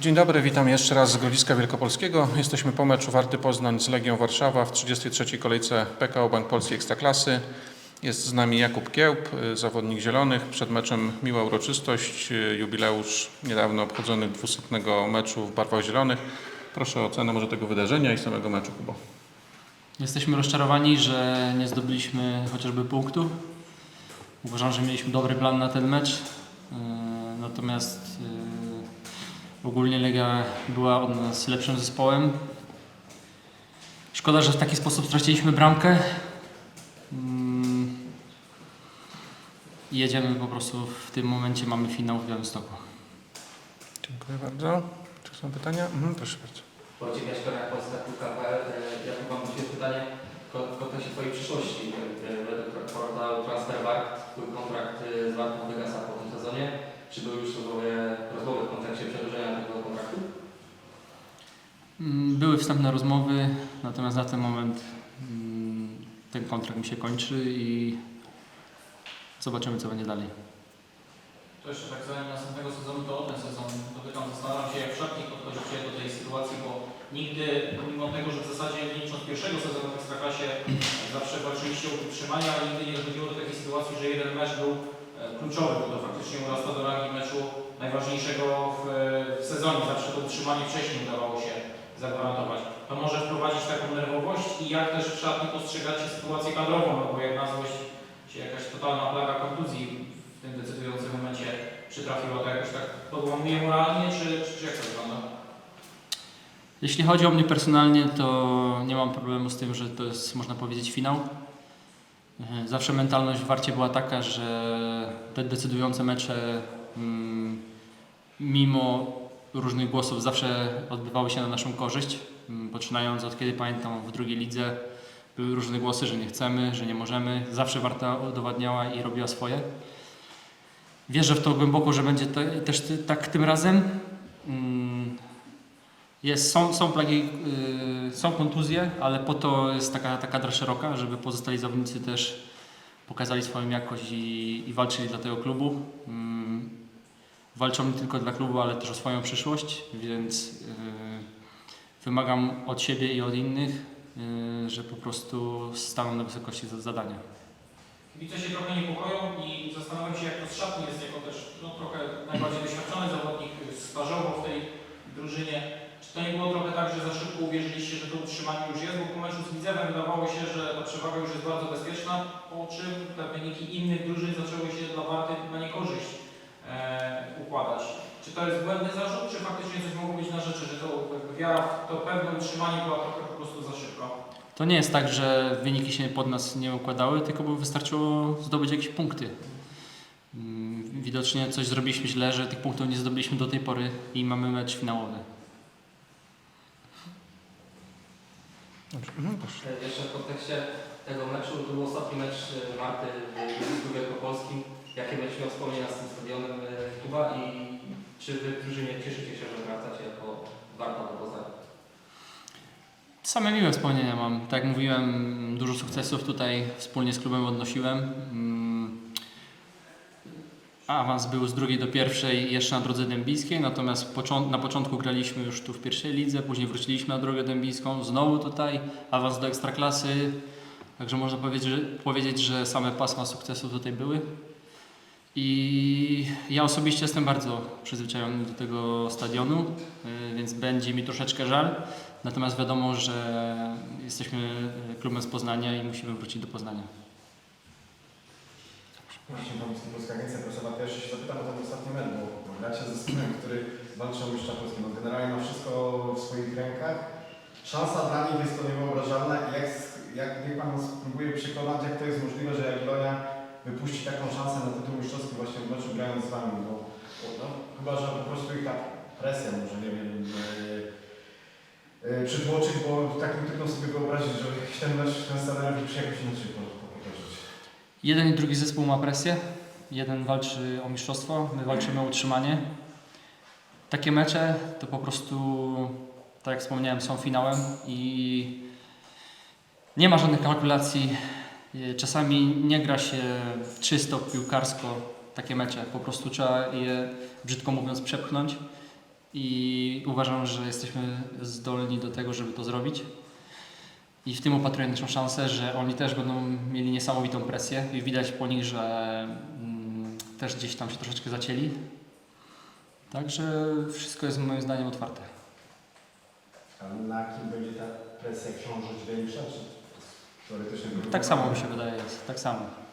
Dzień dobry, witam jeszcze raz z Grodziska Wielkopolskiego. Jesteśmy po meczu Warty Poznań z Legią Warszawa w 33. kolejce PKO Bank Polski Ekstraklasy. Jest z nami Jakub Kiełb, zawodnik Zielonych. Przed meczem miła uroczystość, jubileusz niedawno obchodzony 200 meczu w barwach zielonych. Proszę o ocenę może tego wydarzenia i samego meczu, Kubo. Jesteśmy rozczarowani, że nie zdobyliśmy chociażby punktu. Uważam, że mieliśmy dobry plan na ten mecz. Yy, Natomiast yy, ogólnie Legia była od nas lepszym zespołem. Szkoda, że w taki sposób straciliśmy bramkę. Mm. Jedziemy po prostu w tym momencie, mamy finał w Białymstoku. Dziękuję bardzo. Czy są pytania? Mhm, proszę bardzo. Wojciech Jaśkowiak, Polska Piłka.pl. Ja tu mam do Ciebie pytanie w kontekście Twojej przyszłości. E, Według portalu Transfermarkt Twój kontrakt e, z Wartą wygasa po tym sezonie. Czy były już rozmowy, rozmowy w kontekście przedłużenia tego kontraktu? Mm, Były wstępne rozmowy, natomiast na ten moment mm, ten kontrakt mi się kończy i zobaczymy, co będzie dalej. To jeszcze tak zanim następnego sezonu, to o ten sezon dotykam. Zastanawiam się, jak w szatni podchodzicie do tej sytuacji, bo nigdy, pomimo tego, że w zasadzie nie licząc pierwszego sezonu w Ekstraklasie, zawsze walczyliście o utrzymanie, ale nigdy nie dochodziło do takiej sytuacji, że jeden mecz był kluczowy, bo to faktycznie urasta do rangi meczu najważniejszego w, w sezonie. Zawsze to utrzymanie wcześniej udawało się zagwarantować. To może wprowadzić taką nerwowość i jak też w szatni postrzegacie sytuację kadrową, no bo jak nazwać się jakaś totalna plaga kontuzji w tym decydującym momencie przytrafiła, to jakoś tak podłamuje moralnie, czy, czy, czy jak to wygląda? Jeśli chodzi o mnie personalnie, to nie mam problemu z tym, że to jest, można powiedzieć, finał. E, Zawsze mentalność w Warcie była taka, że te decydujące mecze, mm, mimo różnych głosów, zawsze odbywały się na naszą korzyść. Mm, Poczynając od kiedy pamiętam w drugiej lidze, były różne głosy, że nie chcemy, że nie możemy. Zawsze Warta udowadniała i robiła swoje. Wierzę w to głęboko, że będzie te, też tak tym razem. Jest, są, są plagi, y, są kontuzje, ale po to jest taka, ta kadra szeroka, żeby pozostali zawodnicy też pokazali swoją jakość i, i walczyli dla tego klubu. Mm, walczą nie tylko dla klubu, ale też o swoją przyszłość, więc y, wymagam od siebie i od innych, y, że po prostu staną na wysokości za- zadania. Kibice się trochę niepokoją i zastanawiam się, jak to z szatni jest jako też no, trochę najbardziej doświadczony zawodnik stażowo w tej drużynie. Czy to nie było trochę tak, że za szybko uwierzyliście, że to utrzymanie już jest, bo po meczu z Widzewem wydawało się, że ta przewaga już jest bardzo bezpieczna, po czym te wyniki innych drużyn zaczęły się dla Warty na niekorzyść e, układać. Czy to jest błędny zarzut, czy faktycznie coś mogło być na rzeczy, że to wiara w to pewne utrzymanie była trochę po prostu za szybko? To nie jest tak, że wyniki się pod nas nie układały, tylko by wystarczyło zdobyć jakieś punkty. Mm, Widocznie coś zrobiliśmy źle, że tych punktów nie zdobyliśmy do tej pory i mamy mecz finałowy. Dobrze. Mhm, proszę. E, Jeszcze w kontekście tego meczu, to był ostatni mecz e, Warty w Wielkopolskim. Jakie będziesz miał wspomnienia z tym stadionem e, Kuba i czy Wy w drużynie cieszycie się, że wracacie jako Warta do Poznania? Same miłe wspomnienia mam. Tak jak mówiłem, dużo sukcesów tutaj wspólnie z klubem odnosiłem. Awans był z drugiej do pierwszej jeszcze na drodze dębiskiej, natomiast na początku graliśmy już tu w pierwszej lidze, później wróciliśmy na drogę dębiską, znowu tutaj awans do ekstraklasy. Także można powiedzieć, że, powiedzieć, że same pasma sukcesów tutaj były. I ja osobiście jestem bardzo przyzwyczajony do tego stadionu, y, więc będzie mi troszeczkę żal. Natomiast wiadomo, że jesteśmy y, klubem z Poznania i musimy wrócić do Poznania. Właśnie Pomysł Polska Agencja Prasowa też się zapytam o ten ostatni mecz, bo gracie ze zespołem, który walczy o mistrza Polski. No, generalnie ma wszystko w swoich rękach. Szansa dla nich jest to niewyobrażalna jak, jak niech Pan spróbuje przekonać, jak to jest możliwe, że Jagiellonia wypuści taką szansę na tytuł mistrzowski właśnie w meczu grając z Wami, bo no, chyba, że po prostu ich ta presja może, nie wiem, yy, yy, przytłoczyć, bo takim trudno sobie wyobrazić, że ten mecz, ten scenariusz musi jakoś inaczej po- po- potoczyć. Jeden i drugi zespół ma presję. Jeden walczy o mistrzostwo, my walczymy o utrzymanie. Takie mecze to po prostu, tak jak wspomniałem, są finałem i nie ma żadnych kalkulacji. Czasami nie gra się czysto piłkarsko takie mecze. Po prostu trzeba je, brzydko mówiąc, przepchnąć i uważam, że jesteśmy zdolni do tego, żeby to zrobić. I w tym upatruję naszą szansę, że oni też będą mieli niesamowitą presję i widać po nich, że mm, też gdzieś tam się troszeczkę zacięli. Także wszystko jest moim zdaniem otwarte. A na kim będzie ta presja książąć większa, czy teoretycznie Tak samo mi się wydaje jest, tak samo.